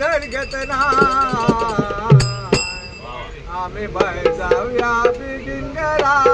धडगत आम्ही बैजाव्या बिडिंगरा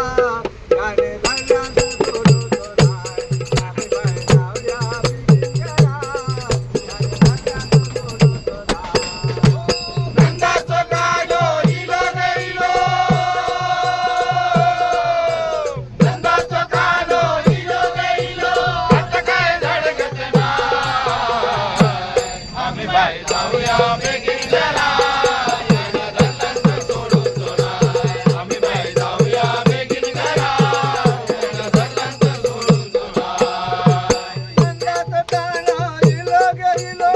ಕಾಣ ಇಲೋ ಗೆಲೋ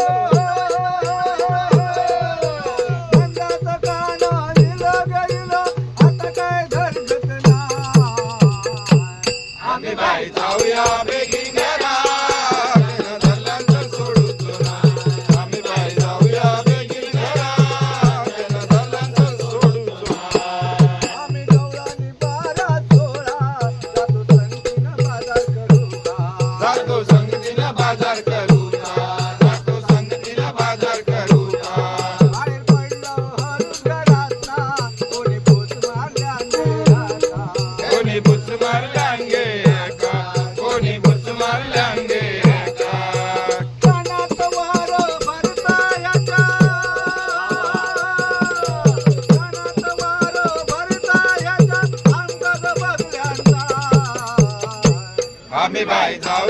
the bite now.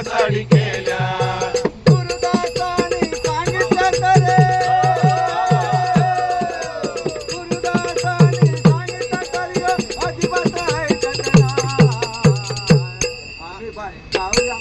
गुरुदासानी केल्या. गुरुदासानी सांगितलं करे गुरुदासानी सांगितलं कार्य अजिबात आहे जाऊया.